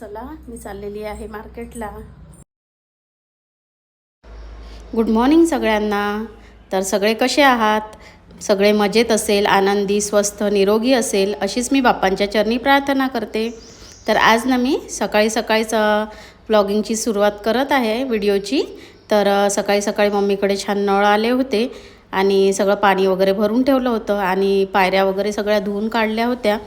चला मी चाललेली आहे मार्केटला. गुड मॉर्निंग सगळ्यांना. तर सगळे कसे आहात? सगळे मजेत असेल आनंदी स्वस्थ निरोगी असेल अशीच मी बाप्पांच्या चरणी प्रार्थना करते. तर आज ना मी सकाळी सकाळीच ब्लॉगिंगची सुरुवात करत आहे व्हिडिओची. तर सकाळी सकाळी मम्मीकडे छान नळ आले होते आणि सगळं पाणी वगैरे भरून ठेवलं होतं आणि पायऱ्या वगैरे सगळ्या धुवून काढल्या होत्या.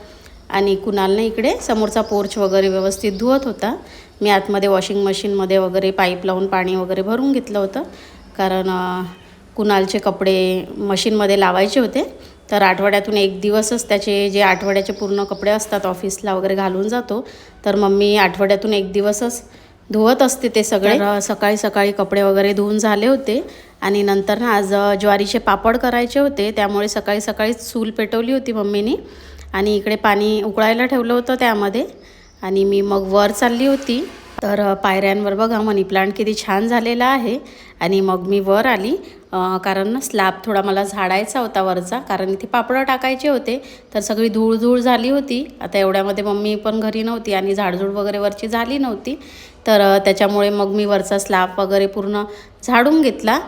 आणि कुणालनं इकडे समोरचा पोर्च वगैरे व्यवस्थित धुवत होता. मी आतमध्ये वॉशिंग मशीनमध्ये वगैरे पाईप लावून पाणी वगैरे भरून घेतलं होतं. कारण कुणालचे कपडे मशीनमध्ये लावायचे होते. तर आठवड्यातून एक दिवसच त्याचे जे आठवड्याचे पूर्ण कपडे असतात ऑफिसला वगैरे घालून जातो. तर मम्मी आठवड्यातून एक दिवसच धुवत असते ते सगळे. सकाळी सकाळी कपडे वगैरे धुवून झाले होते. आणि नंतर ना आज ज्वारीचे पापड करायचे होते. त्यामुळे सकाळी सकाळीच चूल पेटवली होती मम्मीनी. आणि इकडे पाणी उकळायला ठेवलं होतं त्यामध्ये. आणि मी मग वर चालली होती. तर पायऱ्यांवर बघा मनी प्लांट किती छान झालेला आहे. आणि मग मी वर आली. कारण स्लॅब थोडा मला झाडायचा होता वरचा. कारण इथे पापडं टाकायचे होते. तर सगळी धूळ धूळ झाली होती. आता एवढ्यामध्ये मम्मी पण घरी नव्हती आणि झाडझूड वगैरे वरची झाली नव्हती. तर त्याच्यामुळे मग मी वरचा स्लॅब वगैरे पूर्ण झाडून घेतला.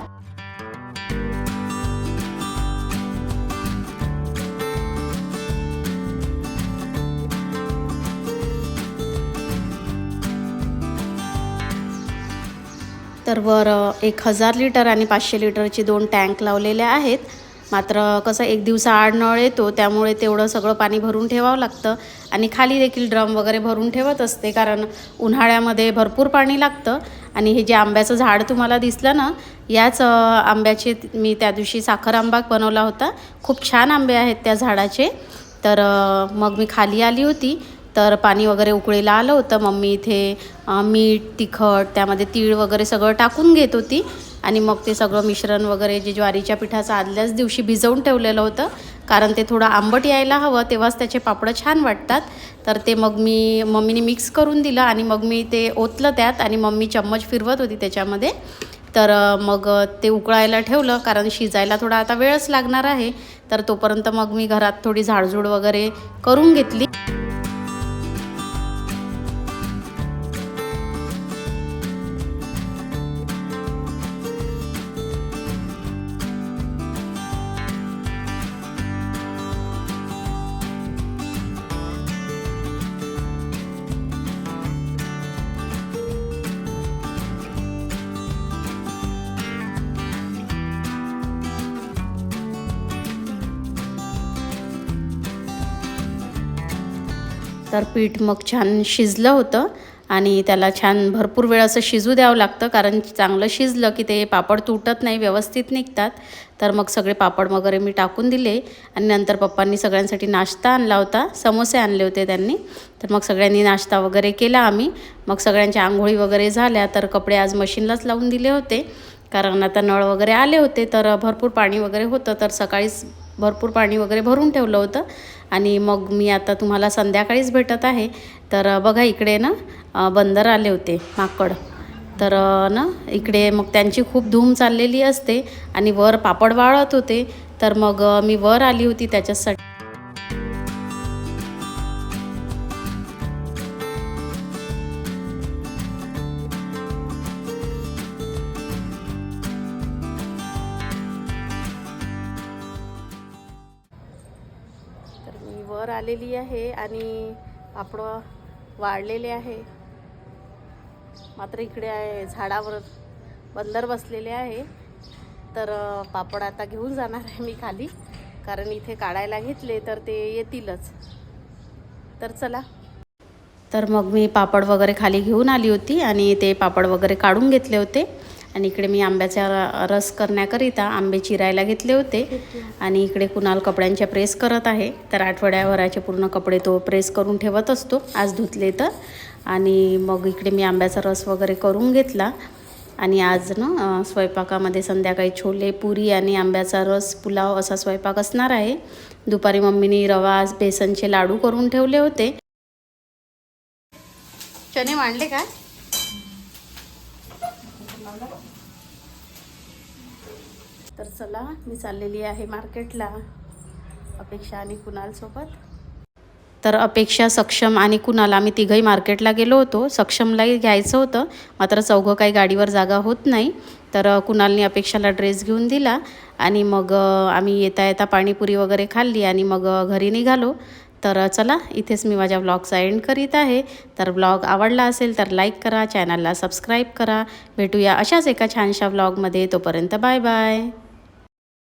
तर वर एक हजार लिटर आणि पाचशे लिटरचे दोन टँक लावलेले आहेत. मात्र कसं एक दिवसा आड नळ येतो त्यामुळे तेवढं सगळं पाणी भरून ठेवावं लागतं आणि खाली देखील ड्रम वगैरे भरून ठेवत असते कारण उन्हाळ्यामध्ये भरपूर पाणी लागतं. आणि हे जे आंब्याचं झाड तुम्हाला दिसलं ना याच आंब्याचे मी त्या दिवशी साखर आंबा बनवला होता. खूप छान आंबे आहेत त्या झाडाचे. तर मग मी खाली आली होती. तर पाणी वगैरे उकळीला आलं होतं. मम्मी इथे मीठ तिखट त्यामध्ये तीळ वगैरे सगळं टाकून घेत होती. आणि मग ते सगळं मिश्रण वगैरे जे ज्वारीच्या पिठाचं आदल्याच दिवशी भिजवून ठेवलेलं होतं. कारण ते थोडं आंबट यायला हवं तेव्हाच त्याचे पापडं छान वाटतात. तर ते मग मी मम्मीने मिक्स करून दिलं आणि मग मी ते ओतलं त्यात आणि मम्मी चम्मच फिरवत होती त्याच्यामध्ये. तर मग ते उकळायला ठेवलं. कारण शिजायला थोडा आता वेळच लागणार आहे. तर तोपर्यंत मग मी घरात थोडी झाडझूड वगैरे करून घेतली. तर पीठ मग छान शिजलं होतं आणि त्याला छान भरपूर वेळ असं शिजू द्यावं लागतं कारण चांगलं शिजलं की ते पापड तुटत नाही व्यवस्थित निघतात. तर मग सगळे पापड वगैरे मी टाकून दिले आणि नंतर पप्पांनी सगळ्यांसाठी नाश्ता आणला होता समोसे आणले होते त्यांनी. तर मग सगळ्यांनी नाश्ता वगैरे केला आम्ही. मग सगळ्यांच्या आंघोळी वगैरे झाल्या तर कपडे आज मशीनलाच लावून दिले होते कारण आता नळ वगैरे आले होते तर भरपूर पाणी वगैरे होतं. तर सकाळीच भरपूर पाणी वगैरे भरून ठेवलं होतं. आणि मग मी आता तुम्हाला संध्याकाळीच भेटत आहे. तर बघा इकडे ना बंदर आले होते माकड. तर ना इकडे मग त्यांची खूप धूम चाललेली असते आणि वर पापड वाळत होते. तर मग मी वर आली होती त्याच्यासाठी. वर आलेली आहे आणि पापड वाढलेले आहे. मात्र इकडे आहे झाडावर बंदर बसलेले आहे. तर पापड आता घेऊन जाणार आहे मी खाली कारण इथे काढायला घेतले तर ते येतीलच. तर चला. तर मग मी पापड वगैरे खाली घेऊन आली होती आणि ते पापड वगैरे काढून घेतले होते. आणि इकडे मी आंब्याचा र- रस करण्याकरिता आंबे चिरायला घेतले होते. आणि इकडे कुणाल कपड्यांच्या प्रेस करत आहे. तर आठवड्याभराचे पूर्ण कपडे तो प्रेस करून ठेवत असतो. आज धुतले तर. आणि मग इकडे मी आंब्याचा रस वगैरे करून घेतला. आणि आज ना स्वयंपाकामध्ये संध्याकाळी छोले पुरी आणि आंब्याचा रस पुलाव असा स्वयंपाक असणार आहे. दुपारी मम्मीने रवा बेसनचे लाडू करून ठेवले होते. चने मांडले काय तर चला मी चाललेली आहे मार्केटला. अपेक्षा आणि कुणालसोबत तर अपेक्षा सक्षम आणि कुणाल आम्ही तिघंही मार्केटला गेलो होतो. सक्षमलाही घ्यायचं होतं. मात्र चौघं काही गाडीवर जागा होत नाही. तर कुणालने कुणालनी अपेक्षाला ड्रेस घेऊन दिला. आणि मग आम्ही येता येता पाणीपुरी वगैरे खाल्ली आणि मग घरी निघालो. तर चला इथेच मी माझ्या ब्लॉगचा एंड करीत आहे. तर ब्लॉग आवडला असेल तर लाईक करा चॅनलला सबस्क्राईब करा. भेटूया अशाच एका छानशा ब्लॉगमध्ये. तोपर्यंत बाय बाय.